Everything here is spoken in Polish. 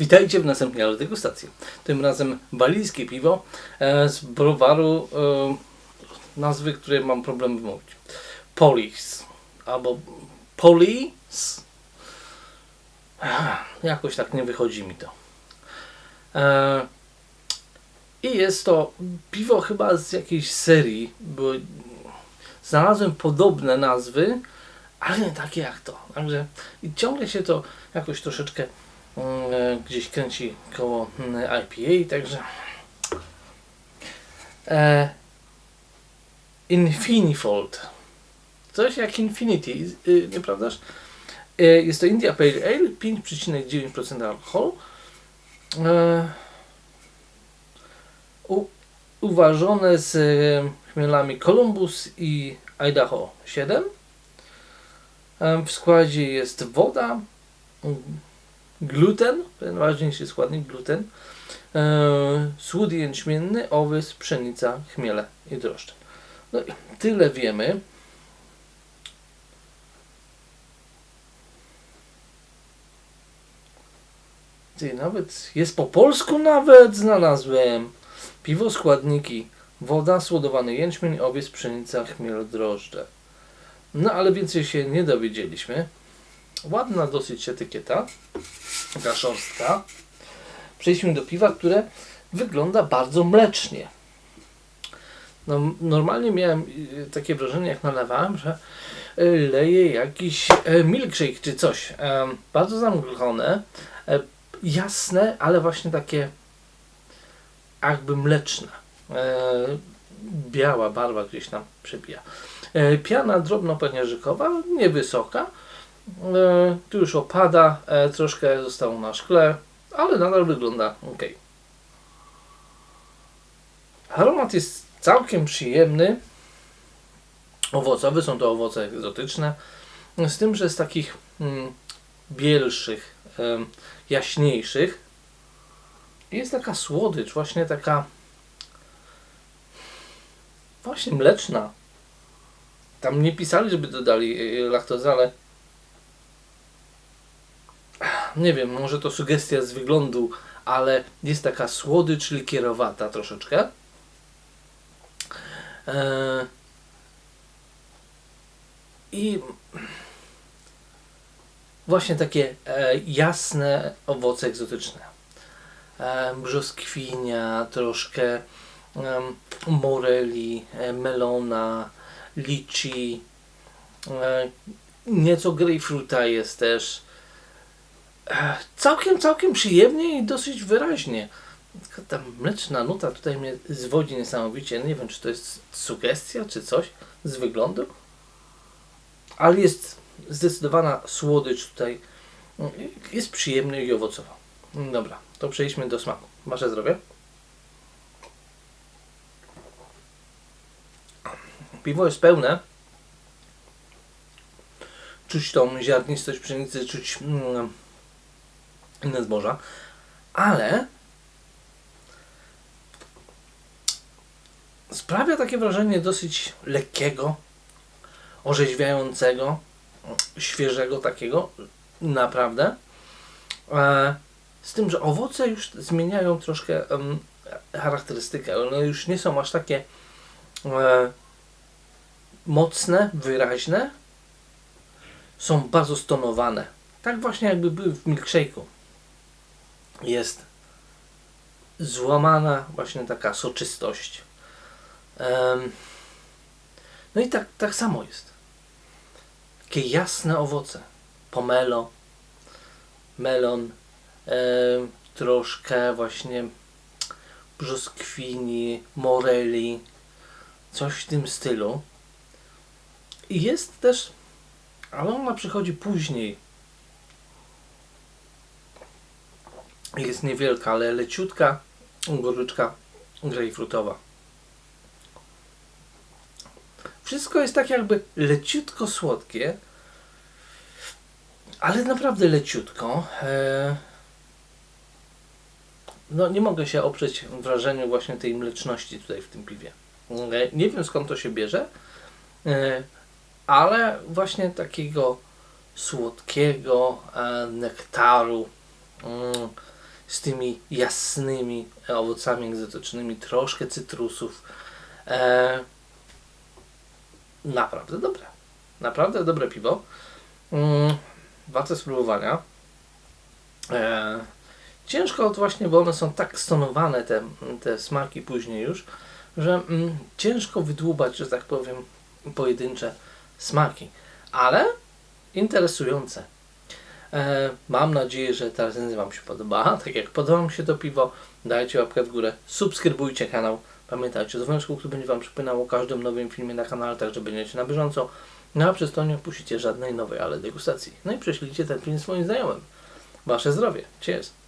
Witajcie w następnej ale degustacji. Tym razem walijskie piwo e, z browaru e, nazwy, które mam problem wymówić. Polis albo Polis. Jakoś tak nie wychodzi mi to. E, I jest to piwo chyba z jakiejś serii, bo znalazłem podobne nazwy, ale nie takie jak to. Także i ciągle się to jakoś troszeczkę gdzieś kręci koło mm, IPA, także e, Infinifold. Coś jak Infinity, y, nieprawdaż? E, jest to India Pale Ale, 5,9% alkoholu. E, u, uważone z e, chmielami Columbus i Idaho 7. E, W składzie jest woda, mm, gluten, ten ważniejszy składnik gluten, e, słód jęczmienny, owys, pszenica, chmiele i drożdże. No i tyle wiemy. Ty, nawet jest po polsku nawet znalazłem. Piwo, składniki, woda, słodowany jęczmień, owiec, pszenica, chmiel, drożdże. No ale więcej się nie dowiedzieliśmy. Ładna dosyć etykieta, taka szorstka. Przejdźmy do piwa, które wygląda bardzo mlecznie. No, normalnie miałem y, takie wrażenie, jak nalewałem, że y, leje jakiś e, milkshake czy coś. Bardzo zamglone, jasne, ale właśnie takie jakby mleczne. Biała barwa gdzieś tam przebija. Piana drobno-pęcherzykowa, niewysoka. E, Tu już opada, e, troszkę zostało na szkle, ale nadal wygląda ok. Aromat jest całkiem przyjemny. Owocowy, są to owoce egzotyczne. Z tym, że z takich mm, bielszych, em, jaśniejszych jest taka słodycz, właśnie taka właśnie mleczna. Tam nie pisali, żeby dodali laktozę, ale nie wiem, może to sugestia z wyglądu, ale jest taka słodycz likierowata troszeczkę. Eee, I właśnie takie e, jasne owoce egzotyczne. E, brzoskwinia, troszkę moreli, e, melona, liczy, e, nieco grejpfruta jest też. Całkiem, całkiem przyjemnie i dosyć wyraźnie. Ta mleczna nuta tutaj mnie zwodzi niesamowicie. Nie wiem, czy to jest sugestia, czy coś z wyglądu. Ale jest zdecydowana słodycz tutaj. Jest przyjemny i owocowa. Dobra, to przejdźmy do smaku. Wasze zdrowie. Piwo jest pełne. Czuć tą ziarnistość pszenicy, czuć mm, inne zboża. Ale sprawia takie wrażenie dosyć lekkiego, orzeźwiającego, świeżego takiego, naprawdę. E, z tym, że owoce już zmieniają troszkę charakterystykę. One już nie są aż takie e, mocne, wyraźne. Są bardzo stonowane. Tak właśnie jakby były w milkshake'u. Jest złamana właśnie taka soczystość. No i tak, tak samo jest. Takie jasne owoce. Pomelo, melon, troszkę właśnie brzoskwini, moreli, coś w tym stylu. I jest też, ale ona przychodzi później. Jest niewielka, ale leciutka, goryczka grejpfrutowa. Wszystko jest tak jakby leciutko słodkie, ale naprawdę leciutko. E, No nie mogę się oprzeć wrażeniu właśnie tej mleczności tutaj w tym piwie. E, Nie wiem skąd to się bierze, e, ale właśnie takiego słodkiego nektaru mm, z tymi jasnymi owocami egzotycznymi, troszkę cytrusów. E, naprawdę dobre. Naprawdę dobre piwo. Mm, warte spróbowania. E, ciężko właśnie, bo one są tak stonowane, te, te smaki później już, że mm, ciężko wydłubać, że tak powiem, pojedyncze smaki. Ale interesujące. E, mam nadzieję, że ta recenzja Wam się podoba. Tak jak podoba mi się to piwo, dajcie łapkę w górę, subskrybujcie kanał. Pamiętajcie, dzwoneczku, który będzie Wam przypominał o każdym nowym filmie na kanale, tak że będziecie na bieżąco. No a przez to nie opuścicie żadnej nowej, ale degustacji. No i prześlijcie ten film swoim znajomym. Wasze zdrowie. Cheers.